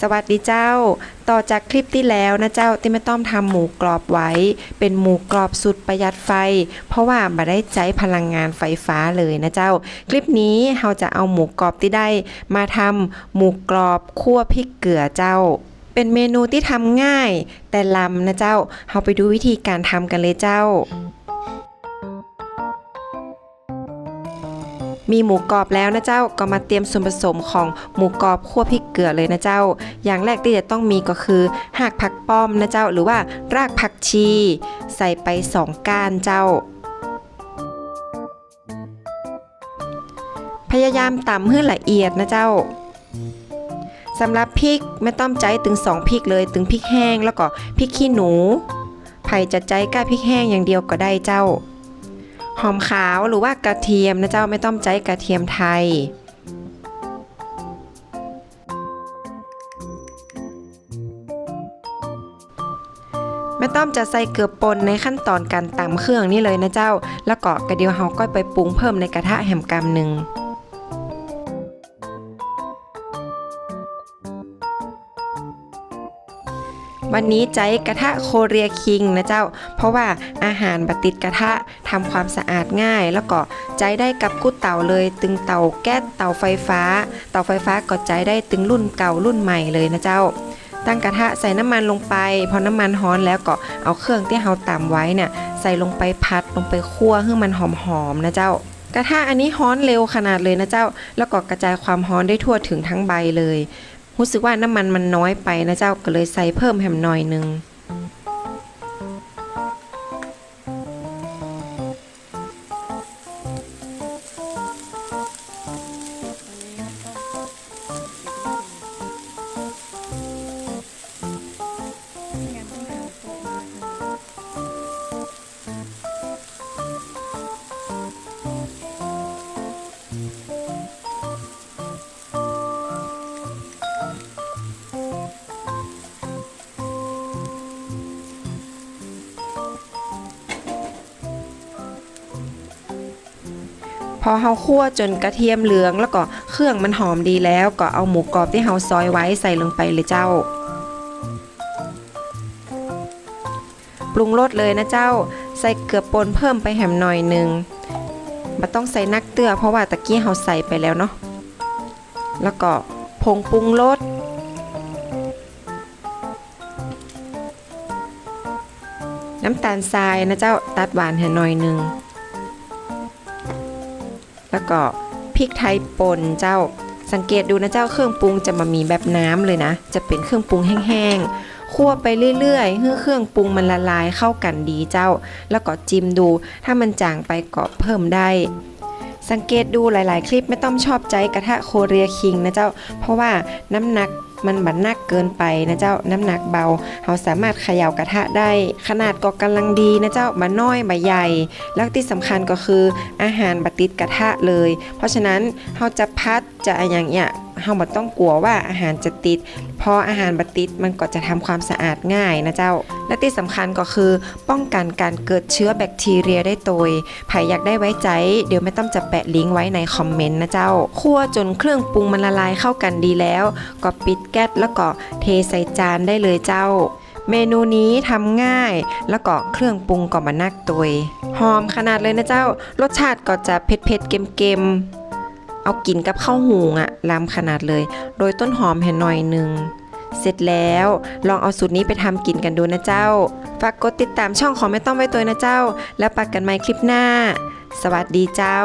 สวัสดีเจ้า ต่อจากคลิปที่แล้วนะเจ้าที่ไม่ต้องทำหมูกรอบไว้ เป็นหมูกรอบสุดประหยัดไฟ เพราะว่าบ่ได้ใช้พลังงานไฟฟ้าเลยนะเจ้า คลิปนี้เราจะเอาหมูกรอบที่ได้ มาทำหมูกรอบคั่วพริกเกลือเจ้า เป็นเมนูที่ทำง่าย แต่ลำนะเจ้าเราไปดูวิธีการทำกันเลยเจ้า มีหมูกรอบแล้วนะเจ้าก็มาเตรียมส่วนผสมของหมูกรอบคั่วพริกเกลือเลยนะเจ้า อย่างแรกที่จะต้องมีก็คือหากผักป้อมนะเจ้า หรือว่ารากผักชี ใส่ไปสองก้านเจ้า พยายามตำให้ละเอียดนะเจ้าสำหรับพริกไม่ต้องใจถึงสองพริกเลยถึงพริกแห้งแล้วก็พริกขี้หนูไผ่จะใจก้าพริกแห้งอย่างเดียวก็ได้เจ้า หอมขาวหรือว่ากระเทียมนะเจ้าไม่ต้องใช้กระเทียมไทย ไม่ต้องจะใส่เกลือป่นในขั้นตอนการตำเครื่องนี่เลยนะเจ้า แล้วก็กระเดียวเฮาก็ไปปรุงเพิ่มในกระทะแหมกำหนึ่ง วันนี้ใจกระทะโคเรียคิงนะเจ้า เพราะว่าอาหารบัติดกระทะทำความสะอาดง่าย แล้วก็ใจได้กับกู้เต่าเลย ตึงเต่าแก๊สเต่าไฟฟ้า เต่าไฟฟ้าก็ใจได้ตึงรุ่นเก่ารุ่นใหม่เลยนะเจ้าตั้งกระทะใส่น้ำมันลงไป พอน้ำมันร้อนแล้วก็เอาเครื่องที่เราตำไว้เนี่ยใส่ลงไปพัดลงไปคั่วให้มันหอมๆนะเจ้า กระทะอันนี้ฮ้อนเร็วขนาดเลยนะเจ้า แล้วก็กระจายความฮ้อนได้ทั่วถึงทั้งใบเลย รู้สึกว่าน้ำมันมันน้อยไปนะเจ้าก็เลยใส่เพิ่มแฮมหน่อยนึง พอเฮาคั่วจนกระเทียมเหลือง แล้วก็เครื่องมันหอมดีแล้วก็เอาหมูกรอบที่เฮาซอยไว้ใส่ลงไปเลยเจ้า ปรุงรสเลยนะเจ้า ใส่เกลือป่นเพิ่มไปแหมหน่อยหนึงมาต้องใส่นักเตือเพราะว่าตะกี้เฮาใส่ไปแล้วเนาะแล้วก็ผงปรุงรสน้ำตาลทรายนะเจ้าตัดหวานให้หน่อยหนึง แล้วก็พริกไทยป่นเจ้าสังเกตดูนะเจ้าเครื่องปรุงจะมามีแบบน้ำเลยนะ จะเป็นเครื่องปรุงแห้งๆคั่วไปเรื่อยๆให้เครื่องปรุงมันละลายเข้ากันดีเจ้า แล้วก็จิ้มดู ถ้ามันจางไปก็เพิ่มได้ สังเกตดูหลายๆ คลิปไม่ต้องชอบใจกระทะโคเรียคิงนะเจ้า เพราะว่าน้ำหนัก มันบันนักเกินไปนะเจ้าน้ำหนักเบาเราสามารถเขย่ากระทะได้ ขนาดก็กำลังดีนะเจ้าบะน้อยบะใหญ่ แล้วที่สำคัญก็คืออาหารบะติดกระทะเลย เพราะฉะนั้นเราจะพัดจะอะไรอย่างเงี้ยเราบ่ต้องกลัวว่าอาหารจะติด พออาหารบะติดมันก็จะทำความสะอาดง่ายนะเจ้า และที่สำคัญก็คือ ป้องกันการเกิดเชื้อแบคทีเรียได้โดยใครอยากได้ไว้ใจ เดี๋ยวไม่ต้องจะแปะลิงก์ไว้ในคอมเมนต์นะเจ้า คั่วจนเครื่องปรุงมันละลายเข้ากันดีแล้ว ก็ปิดแก๊สแล้วก็เทใส่จานได้เลยเจ้า เมนูนี้ทำง่าย แล้วก็เครื่องปรุงก็มานักตัวยหอมขนาดเลยนะเจ้า รสชาติก็จะเผ็ดๆเค็มๆเอากินกับข้าวหุงอะล้ำขนาดเลย โดยต้นหอมเห็นหน่อยหนึ่งเสร็จแล้วลองเอาสูตรนี้ไปทำกินกันดูนะเจ้า ฝากกดติดตามช่องของไม่ต้องไว้ตัวนะเจ้า แล้วปักกันใหม่คลิปหน้า สวัสดีเจ้า